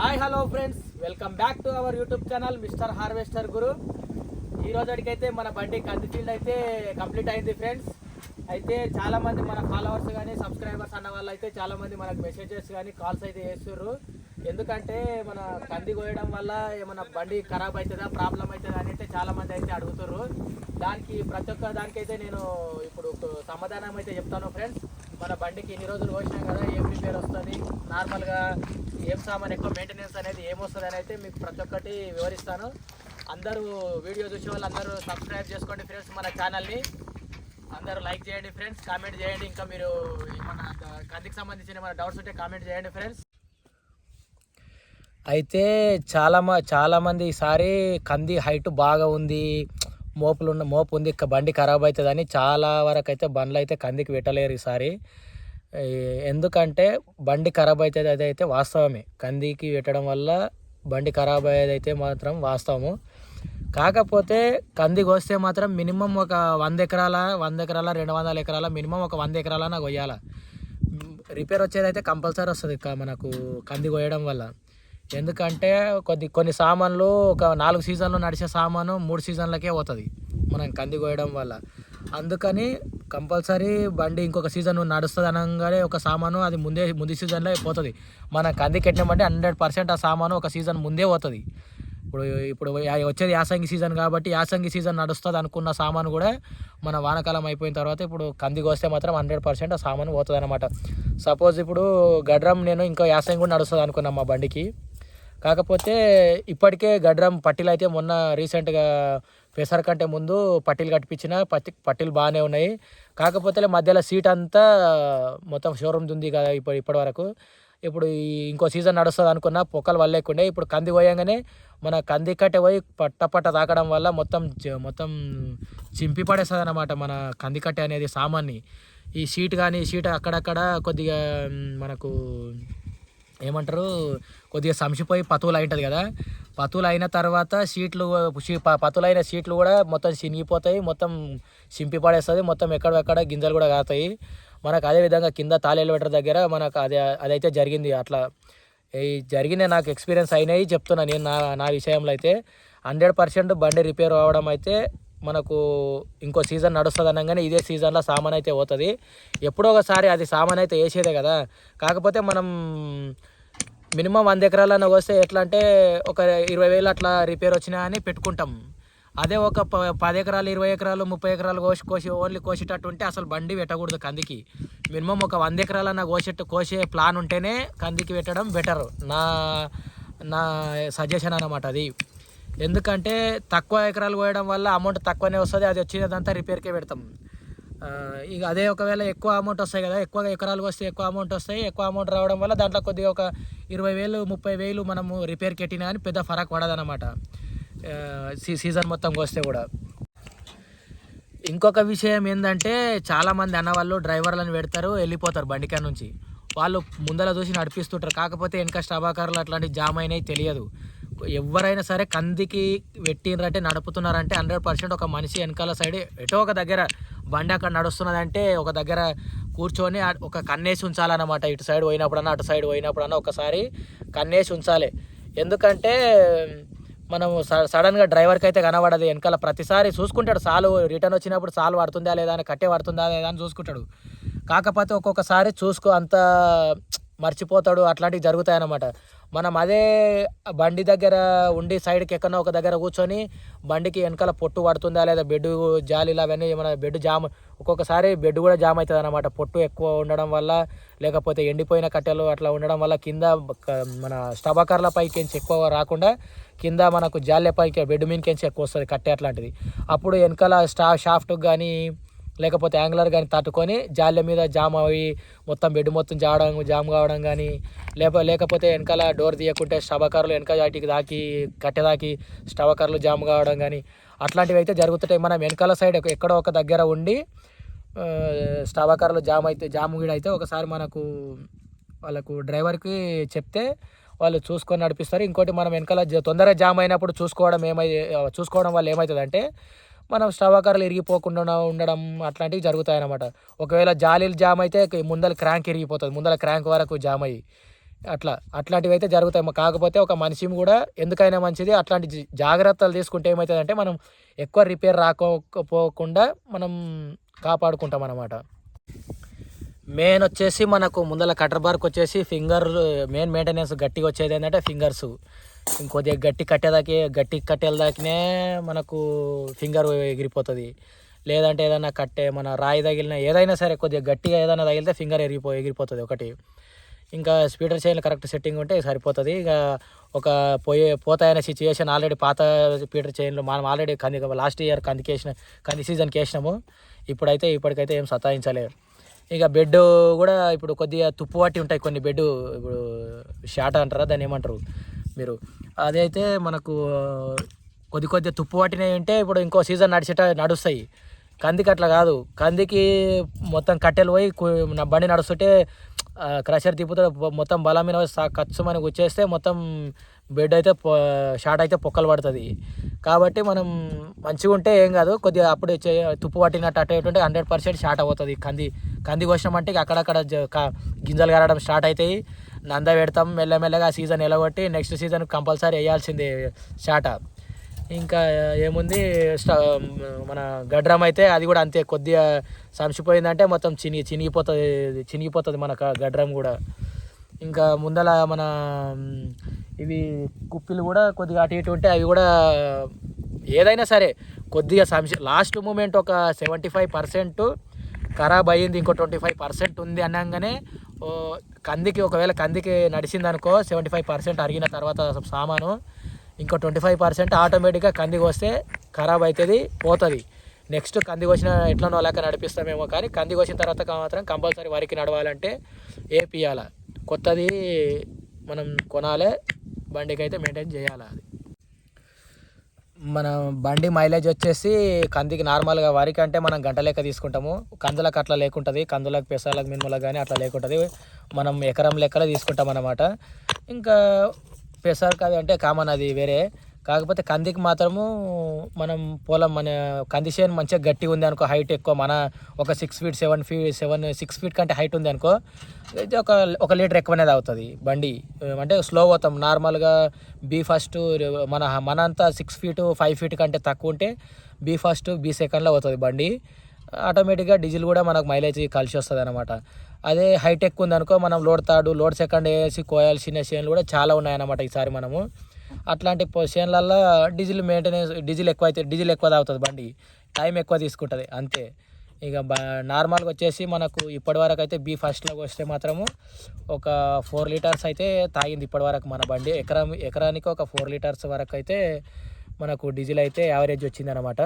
Hi hello friends. Welcome back to our YouTube channel mister harvester Guru. ఈ రోజుకైతే మన బండి కంది ఫీల్డ్ అయితే కంప్లీట్ అయింది ఫ్రెండ్స్. అయితే చాలామంది మన ఫాలోవర్స్ కానీ సబ్స్క్రైబర్స్ అన్న వాళ్ళు అయితే చాలామంది మనకు మెసేజెస్ కానీ కాల్స్ అయితే చేస్తుర్రు. ఎందుకంటే మన కంది కోయడం వల్ల ఏమైనా బండి ఖరాబ్ అవుతుందా ప్రాబ్లం అవుతుందా అని అయితే చాలామంది అయితే అడుగుతుర్రు. దానికి ప్రతి ఒక్క దానికైతే నేను ఇప్పుడు సమాధానం అయితే చెప్తాను ఫ్రెండ్స్. మన బండికి ఇన్ని రోజులు కోసినాం కదా ఏం రిపేర్ వస్తుంది. నార్మల్గా ఏం సామాన్ ఎక్కువ మెయింటెనెన్స్ అనేది ఏమొస్తుంది అని అయితే మీకు ప్రతి ఒక్కటి వివరిస్తాను. అందరూ వీడియో చూసే వాళ్ళు అందరూ సబ్స్క్రైబ్ చేసుకోండి ఫ్రెండ్స్ మన ఛానల్ని అందరూ లైక్ చేయండి ఫ్రెండ్స్ కామెంట్ చేయండి. ఇంకా మీరు మన కందికి సంబంధించిన మన డౌట్స్ ఉంటే కామెంట్ చేయండి ఫ్రెండ్స్ అయితే చాలా మ ఈసారి కంది హైట్ బాగా ఉంది మోపులు ఉన్న మోపు ఉంది బండి ఖరాబ్ అవుతుందని చాలా వరకు అయితే బండ్లు అయితే కందికి పెట్టలేరు ఈసారి. ఎందుకంటే బండి ఖరాబ్ అవుతుంది అది అయితే వాస్తవమే. కందికి పెట్టడం వల్ల బండి ఖరాబ్ అయ్యేది అయితే మాత్రం వాస్తవము. కాకపోతే కంది కోస్తే మాత్రం మినిమం ఒక వంద ఎకరాల వంద ఎకరాల రెండు వందల ఎకరాల మినిమం ఒక వంద ఎకరాల కొయ్యాల. రిపేర్ వచ్చేది అయితే కంపల్సరీ వస్తుంది మనకు కంది కోయడం వల్ల. ఎందుకంటే కొద్ది కొన్ని సామాన్లు ఒక నాలుగు సీజన్లు నడిచే సామాను మూడు సీజన్లకే పోతుంది. మనం కంది కోయడం వల్ల. అందుకని కంపల్సరీ బండి ఇంకొక సీజన్ నడుస్తుంది అనగానే ఒక సామాను అది ముందే ముందు సీజన్లో పోతుంది. మన కంది కట్టినామంటే హండ్రెడ్ పర్సెంట్ ఆ సామాను ఒక సీజన్ ముందే పోతుంది. ఇప్పుడు ఇప్పుడు వచ్చేది యాసంగి సీజన్ కాబట్టి యాసంగి సీజన్ నడుస్తుంది అనుకున్న సామాను కూడా మన వానాకాలం అయిపోయిన తర్వాత ఇప్పుడు కందికి వస్తే మాత్రం హండ్రెడ్ పర్సెంట్ ఆ సామాను పోతుంది అనమాట సపోజ్ ఇప్పుడు గడ్రం నేను ఇంకో యాసంగి కూడా నడుస్తుంది అనుకున్నాం మా బండికి. కాకపోతే ఇప్పటికే గడ్రం పట్టీలు అయితే మొన్న రీసెంట్గా పెసర కంటే ముందు పట్టీలు కట్టించిన పట్టి పట్టీలు బాగానే ఉన్నాయి. కాకపోతే మధ్యలో సీట్ అంతా మొత్తం షోరూమ్ ఉంది కదా ఇప్పుడు ఇప్పటి వరకు. ఇప్పుడు ఇంకో సీజన్ నడుస్తుంది అనుకున్న పొక్కలు వల్లేకుండే. ఇప్పుడు కంది పోయంగానే మన కంది కట్టె పోయి పట్ట పట్ట తాకడం వల్ల మొత్తం మొత్తం చింపి పడేస్తుంది అనమాట మన కంది కట్టె అనేది సామాన్ని. ఈ షీట్ కానీ షీట్ అక్కడక్కడ కొద్దిగా మనకు ఏమంటారు? కొద్దిగా సంసిపోయి పతువులు అయి ఉంటుంది కదా. పతువులు అయిన తర్వాత సీట్లు పతువులు అయిన సీట్లు కూడా మొత్తం చినిగిపోతాయి. మొత్తం సింపి పడేస్తుంది. మొత్తం ఎక్కడెక్కడ గింజలు కూడా కాతాయి. మనకు అదే విధంగా కింద తాళేలు పెట్టర్ దగ్గర మనకు అదే అదైతే జరిగింది. అట్లా ఈ జరిగిన నాకు ఎక్స్పీరియన్స్ అయినాయి. చెప్తున్నా నేను నా నా విషయంలో అయితే. హండ్రెడ్ పర్సెంట్ బండి రిపేర్ అవ్వడం అయితే మనకు ఇంకో సీజన్ నడుస్తుంది అనగానే ఇదే సీజన్లో సామాన్ అయితే పోతుంది. ఎప్పుడో ఒకసారి అది సామాన్ అయితే వేసేదే కదా. కాకపోతే మనం మినిమం వంద ఎకరాలన్నా వస్తే ఎట్లా అంటే ఒక ఇరవై వేలు అట్లా రిపేర్ వచ్చినా అని పెట్టుకుంటాం. అదే ఒక ప- పది ఎకరాలు ఇరవై ఎకరాలు ముప్పై ఎకరాలు కోసి కోసి ఓన్లీ కోసేటట్టు ఉంటే అసలు బండి పెట్టకూడదు కందికి. మినిమం ఒక వంద ఎకరాలన్న కోసేట్టు కోసే ప్లాన్ ఉంటేనే కందికి పెట్టడం బెటర్. నా నా సజెషన్ అన్నమాట అది. ఎందుకంటే తక్కువ ఎకరాలు కోయడం వల్ల అమౌంట్ తక్కువనే వస్తుంది అది వచ్చినదంతా రిపేర్కే పెడతాం. ఇక అదే ఒకవేళ ఎక్కువ అమౌంట్ వస్తాయి కదా ఎక్కువ ఎకరాలు వస్తే ఎక్కువ అమౌంట్ వస్తాయి ఎక్కువ అమౌంట్ రావడం వల్ల దాంట్లో కొద్దిగా ఒక ఇరవై వేలు ముప్పై వేలు మనము రిపేర్ కెట్టినా కానీ పెద్ద ఫరక్ పడదనమాట సీ సీజన్ మొత్తం వస్తే కూడా. ఇంకొక విషయం ఏంటంటే చాలామంది అన్నవాళ్ళు డ్రైవర్లను పెడతారు వెళ్ళిపోతారు బండికా నుంచి. వాళ్ళు ముందర చూసి నడిపిస్తుంటారు కాకపోతే వెనక స్టబాకారులు అట్లాంటి జామ్ అయినాయి తెలియదు. ఎవరైనా సరే కందికి పెట్టినరంటే నడుపుతున్నారంటే హండ్రెడ్ పర్సెంట్ ఒక మనిషి వెనకాల సైడ్ ఎటో ఒక దగ్గర బండి అక్కడ నడుస్తున్నదంటే ఒక దగ్గర కూర్చొని ఒక కన్నేసి ఉంచాలన్నమాట. ఇటు సైడ్ పోయినప్పుడన్నా అటు సైడ్ పోయినప్పుడన్నా ఒకసారి కన్నేసి ఉంచాలి. ఎందుకంటే మనం సడన్గా డ్రైవర్కి అయితే కనబడదు. వెనకాల ప్రతిసారి చూసుకుంటాడు సాలు రిటర్న్ వచ్చినప్పుడు సాలు పడుతుందా లేదా అని కట్టే పడుతుందా లేదా అని చూసుకుంటాడు. కాకపోతే ఒక్కొక్కసారి చూసుకో అంత మర్చిపోతాడు. అట్లాంటివి జరుగుతాయి అన్నమాట మనం అదే బండి దగ్గర ఉండి సైడ్కి ఎక్కడో ఒక దగ్గర కూర్చొని బండికి వెనకాల పొట్టు పడుతుందా లేదా బెడ్ జాలీలు అవన్నీ ఏమైనా బెడ్ జామ్ ఒక్కొక్కసారి బెడ్ కూడా జామ్ అవుతుంది అనమాట పొట్టు ఎక్కువ ఉండడం వల్ల లేకపోతే ఎండిపోయిన కట్టెలు అట్లా ఉండడం వల్ల కింద మన స్టబకర్ల పైకి ఎక్కువ రాకుండా కింద మనకు జాలే పైకి బెడ్ మీదకించి ఎక్కువ వస్తుంది కట్టె అట్లాంటిది. అప్పుడు వెనకాల స్టా షాఫ్ట్కి కానీ లేకపోతే యాంగులర్ కానీ తట్టుకొని జాలె మీద జామ్ అవి మొత్తం బెడ్ మొత్తం జాడడం జామ్ కావడం కానీ లేక లేకపోతే వెనకాల డోర్ తీయకుంటే స్టవకర్లు వెనక వాటికి దాకి కట్టె దాకి స్టబకర్లు జామ్ కావడం కానీ అట్లాంటివి అయితే జరుగుతుంటాయి. మనం వెనకాల సైడ్ ఎక్కడో ఒక దగ్గర ఉండి స్టవకర్లు జామ్ అయితే జామ్ కూడా అయితే ఒకసారి మనకు వాళ్ళకు డ్రైవర్కి చెప్తే వాళ్ళు చూసుకొని నడిపిస్తారు. ఇంకోటి మనం వెనకాల తొందరగా జామ్ అయినప్పుడు చూసుకోవడం ఏమై చూసుకోవడం వల్ల ఏమవుతుందంటే మనం స్టవాకర్లు ఇరిగిపోకుండా ఉండడం అట్లాంటివి జరుగుతాయి అన్నమాట ఒకవేళ జాలీలు జామ్ అయితే ముందర క్రాంక్ ఇరిగిపోతుంది. ముందర క్రాంక్ వరకు జామ్ అయ్యి అట్లా. అట్లాంటివి అయితే జరుగుతాయి కాకపోతే ఒక మనిషి కూడా ఎందుకైనా మంచిది. అట్లాంటి జాగ్రత్తలు తీసుకుంటే ఏమవుతుందంటే మనం ఎక్కువ రిపేర్ రాకపోకుండా మనం కాపాడుకుంటాం అన్నమాట మెయిన్ వచ్చేసి మనకు ముందల కటర్ బార్క్ వచ్చేసి ఫింగర్ మెయిన్ మెయింటెనెన్స్ గట్టిగా వచ్చేది ఏంటంటే ఫింగర్స్. ఇంకొద్దిగా గట్టి కట్టేదాకే గట్టి కట్టేదాకనే మనకు ఫింగర్ ఎగిరిపోతుంది. లేదంటే ఏదైనా కట్టే మన రాయి తగిలిన ఏదైనా సరే కొద్దిగా గట్టిగా ఏదైనా తగిలితే ఫింగర్ ఎగిరిపో ఎగిరిపోతుంది ఒకటి. ఇంకా స్పీడర్ చైన్ కరెక్ట్ సెట్టింగ్ ఉంటే సరిపోతుంది. ఇక ఒక పోయే పోతాయనే సిచ్యువేషన్ ఆల్రెడీ పాత స్పీడర్ చైన్లు మనం ఆల్రెడీ కంది లాస్ట్ ఇయర్ కందికి వేసిన కంది సీజన్కి వేసినాము ఇప్పుడైతే ఇప్పటికైతే ఏం సతాయించలేదు ఇక బెడ్ కూడా ఇప్పుడు కొద్దిగా తుప్పు పట్టి ఉంటాయి కొన్ని బెడ్ ఇప్పుడు షాట్ అంటారా దాన్ని ఏమంటారు? మీరు. అదైతే మనకు కొద్ది కొద్దిగా తుప్పు పట్టినవి ఉంటే ఇప్పుడు ఇంకో సీజన్ నడిచేట నడుస్తాయి. కందికి అట్లా కాదు. కందికి మొత్తం కట్టెలు పోయి నా బండి నడుస్తుంటే క్రషర్ తిప్పుతో మొత్తం బలం మీద ఖర్చు మనకు వచ్చేస్తే మొత్తం బెడ్ అయితే షార్ట్ అయితే పొక్కలు పడుతుంది. కాబట్టి మనం మంచిగా ఉంటే ఏం కాదు. కొద్దిగా అప్పుడు తుప్పు పట్టినట్టు అటు హండ్రెడ్ పర్సెంట్ షార్ట్ అవుతుంది. కంది కంది కోసినామంటే అక్కడక్కడ గింజలు కరడం స్టార్ట్ అవుతాయి. నంద పెడతాం మెల్లమెల్లగా సీజన్ ఎలగొట్టి నెక్స్ట్ సీజన్ కంపల్సరీ వేయాల్సింది షాట ఇంకా ఏముంది స్ట- మన గడ్రం అయితే అది కూడా అంతే కొద్దిగా సంచిపోయిందంటే మొత్తం చినిగి చినిగిపోతుంది చినిగిపోతుంది మన గడ్రం కూడా. ఇంకా ముందల మన ఇవి కుప్పిలు కూడా కొద్దిగా అటు ఇటు ఉంటే అవి కూడా ఏదైనా సరే కొద్దిగా సంశ లాస్ట్ మూమెంట్ ఒక సెవెంటీ ఫైవ్ పర్సెంట్ ఖరాబ్ అయ్యింది ఇంకో ట్వంటీ ఫైవ్ పర్సెంట్ ఉంది అనగానే కందికి ఒకవేళ కందికి నడిచింది అనుకో సెవెంటీ ఫైవ్ పర్సెంట్ అరిగిన తర్వాత సామాను. ఇంకో ట్వంటీ ఫైవ్ పర్సెంట్ ఆటోమేటిక్గా కందికి వస్తే ఖరాబ్ అవుతుంది పోతుంది. నెక్స్ట్ కంది కోసిన ఎట్లనో లేక నడిపిస్తామేమో కానీ కంది కోసిన తర్వాత మాత్రం కంపల్సరీ వరికి నడవాలంటే ఏపియాల కొత్తది మనం కొనాలి బండికి అయితే మెయింటైన్ చేయాలి అది? మన బండి మైలేజ్ వచ్చేసి కందికి నార్మల్గా వరికి అంటే మనం గంట లెక్క తీసుకుంటాము. కందులకు అట్లా లేకుంటుంది కందులకు పెసాలకు మినుములకు కానీ అట్లా లేకుంటుంది. మనం ఎకరం లెక్కలో తీసుకుంటాం అన్నమాట ఇంకా పెసరకు అది అంటే కామన్ అది వేరే. కాకపోతే కందికి మాత్రము మనం పొలం మన కంది చేను మంచిగా గట్టిగా ఉంది అనుకో హైట్ ఎక్కువ. మన ఒక six feet seven feet seven six feet కంటే హైట్ ఉంది అనుకో అయితే ఒక ఒక లీటర్ ఎక్కువనే తాగుతుంది బండి. అంటే స్లో పోతాం. నార్మల్గా బీ ఫస్ట్ మన మన అంతా సిక్స్ ఫీట్ ఫైవ్ ఫీట్ కంటే తక్కువ ఉంటే బీ ఫస్ట్ బీ సెకండ్లో అవుతుంది బండి. ఆటోమేటిక్గా డీజిల్ కూడా మనకు మైలేజ్ కలిసి వస్తుంది అనమాట అదే హైటెక్ ఉందనుకో మనం లోడ్ తాడు లోడ్ సెకండ్ వేసి కోయాల్సిన చేనులు కూడా చాలా ఉన్నాయన్నమాట ఈసారి మనము. అట్లాంటి చేనులల్లో డీజిల్ మెయింటెనెన్స్ డీజిల్ ఎక్కువ అయితే డీజిల్ ఎక్కువ తాగుతుంది బండి. టైం ఎక్కువ తీసుకుంటుంది అంతే. ఇక నార్మల్గా వచ్చేసి మనకు ఇప్పటివరకు అయితే బీ ఫస్ట్లో వస్తే మాత్రము ఒక ఫోర్ లీటర్స్ అయితే తాగింది ఇప్పటివరకు మన బండి. ఎకరం ఎకరానికి ఒక ఫోర్ లీటర్స్ వరకు అయితే మనకు డీజిల్ అయితే యావరేజ్ వచ్చింది అనమాట